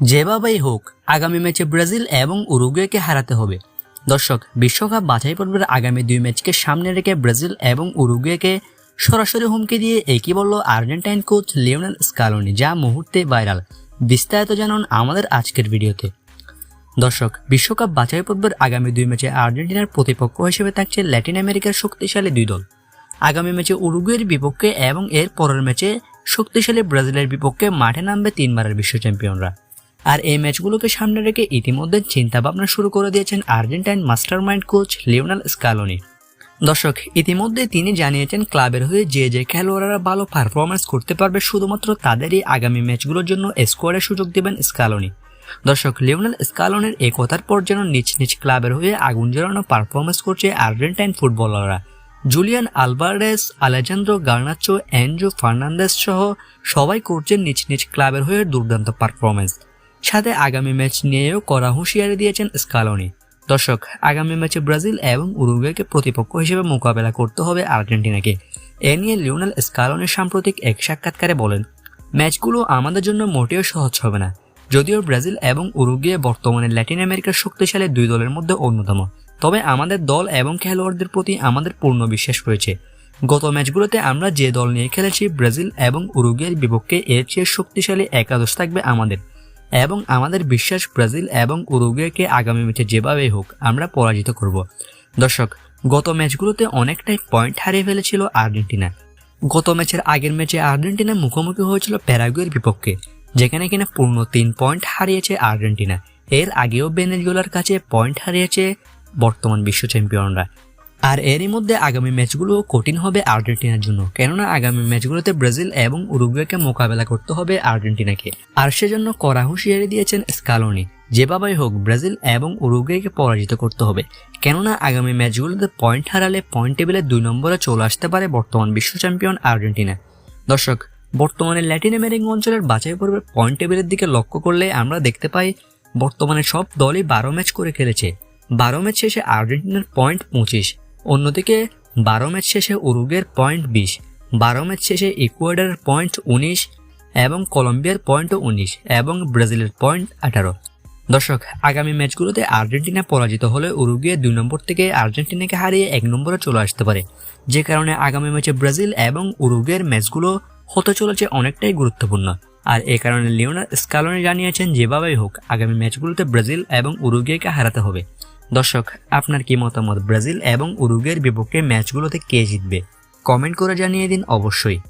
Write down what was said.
যেভাবেই হোক, আগামী ম্যাচে ব্রাজিল এবং উরুগুয়েকে হারাতে হবে। দর্শক, বিশ্বকাপ বাছাই পর্বের আগামী দুই ম্যাচকে সামনে রেখে ব্রাজিল এবং উরুগুয়েকে সরাসরি হুমকি দিয়ে একই বলল আর্জেন্টাইন কোচ লিওনেল স্কালোনি, যা মুহূর্তে ভাইরাল। বিস্তারিত জানুন আমাদের আজকের ভিডিওতে। দর্শক, বিশ্বকাপ বাছাই পর্বের আগামী দুই ম্যাচে আর্জেন্টিনার প্রতিপক্ষ হিসেবে থাকছে ল্যাটিন আমেরিকার শক্তিশালী দুই দল। আগামী ম্যাচে উরুগুয়ের বিপক্ষে এবং এর পরের ম্যাচে শক্তিশালী ব্রাজিলের বিপক্ষে মাঠে নামবে তিনবারের বিশ্ব চ্যাম্পিয়নরা। আর এই ম্যাচগুলোকে সামনে রেখে ইতিমধ্যে চিন্তা ভাবনা শুরু করে দিয়েছেন Argentine mastermind coach Lionel Scaloni. দর্শক, ইতিমধ্যে তিনি জানিয়েছেন ক্লাবের হয়ে যে যে খেলোয়াড়রা ভালো পারফরমেন্স করতে পারবে শুধুমাত্র তাদেরই আগামী ম্যাচগুলোর জন্য স্কোয়াডে সুযোগ দেবেন স্কালোনি। দর্শক, লিওনাল স্কালোনের এই কথার পর যেন নিজ নিজ ক্লাবের হয়ে আগুন জ্বালানো পারফরমেন্স করছে আর্জেন্টাইন ফুটবলাররা। Julian Alvarez, Alejandro Garnacho Andrew Fernandes সহ সবাই করছেন নিজ নিজ ক্লাবের হয়ে দুর্দান্ত পারফরমেন্স সাথে আগামী ম্যাচ নিয়েও করা হুঁশিয়ারি দিয়েছেন স্কালনি। দর্শক, আগামী ম্যাচে ব্রাজিল এবং উরুগুয়েকে প্রতিপক্ষ হিসেবে মোকাবেলা করতে হবে আর্জেন্টিনাকে। এ নিয়ে লিওনাল স্কালোনি সাম্প্রতিক এক সাক্ষাৎকারে বলেন, ম্যাচগুলো আমাদের জন্য মোটেও সহজ হবে না। যদিও ব্রাজিল এবং উরুগুয়ে বর্তমানে ল্যাটিন আমেরিকার শক্তিশালী দুই দলের মধ্যে অন্যতম। তবে আমাদের দল এবং খেলোয়াড়দের প্রতি আমাদের পূর্ণ বিশ্বাস রয়েছে। গত ম্যাচগুলোতে আমরা যে দল নিয়ে খেলেছি, ব্রাজিল এবং উরুগুয়ের বিপক্ষে এর চেয়ে শক্তিশালী একাদশ থাকবে আমাদের। এবং আমাদের বিশ্বাস ব্রাজিল এবং উরুগুয়েকে আগামী ম্যাচে যেভাবেই হোক আমরা পরাজিত করব। দর্শক, গত ম্যাচগুলোতে অনেকটাই পয়েন্ট হারিয়ে ফেলেছিল আর্জেন্টিনা। গত ম্যাচের আগের ম্যাচে আর্জেন্টিনা মুখোমুখি হয়েছিল প্যারাগুয়ের বিপক্ষে, যেখানে কিনা পূর্ণ তিন পয়েন্ট হারিয়েছে আর্জেন্টিনা। এর আগেও বেনেজুয়েলার কাছে পয়েন্ট হারিয়েছে বর্তমান বিশ্ব চ্যাম্পিয়নরা। আর এরই মধ্যে আগামী ম্যাচগুলো কঠিন হবে আর্জেন্টিনার জন্য, কেননা আগামী ম্যাচগুলোতে ব্রাজিল এবং উরুগুয়েকে মোকাবেলা করতে হবে আর্জেন্টিনাকে। আর সেজন্য কড়া হুঁশিয়ারি দিয়েছেন স্কালোনি যেভাবেই হোক ব্রাজিল এবং উরুগুয়েকে পরাজিত করতে হবে, কেননা আগামী ম্যাচগুলোতে পয়েন্ট হারালে পয়েন্ট টেবিলে দুই নম্বরে চলে আসতে পারে বর্তমান বিশ্ব চ্যাম্পিয়ন আর্জেন্টিনা। দর্শক, বর্তমানে ল্যাটিন আমেরিকা অঞ্চলের বাছাই পর্বে পয়েন্ট টেবিলের দিকে লক্ষ্য করলে আমরা দেখতে পাই, বর্তমানে সব দলই বারো ম্যাচ করে খেলেছে। বারো ম্যাচ শেষে আর্জেন্টিনার পয়েন্ট পঁচিশ। অন্যদিকে, বারো ম্যাচ শেষে উরুগের পয়েন্ট বিশ, বারো ম্যাচ শেষে ইকুয়েডারের পয়েন্ট উনিশ এবং কলম্বিয়ার পয়েন্টও উনিশ এবং ব্রাজিলের পয়েন্ট আঠারো। দর্শক, আগামী ম্যাচগুলোতে আর্জেন্টিনা পরাজিত হলে উরুগুয়ে দুই নম্বর থেকে আর্জেন্টিনাকে হারিয়ে এক নম্বরে চলে আসতে পারে। যে কারণে আগামী ম্যাচে ব্রাজিল এবং উরুগুয়ের ম্যাচগুলো হতে চলেছে অনেকটাই গুরুত্বপূর্ণ। আর এ কারণে লিওনার স্কালনে জানিয়েছেন, যেভাবেই হোক, আগামী ম্যাচগুলোতে ব্রাজিল এবং উরুগুয়েকে হারাতে হবে। দর্শক, আপনার কি মতামত ব্রাজিল এবং উরুগের বিপক্ষে ম্যাচগুলোতে কে জিতবে? কমেন্ট করে জানিয়ে দিন অবশ্যই।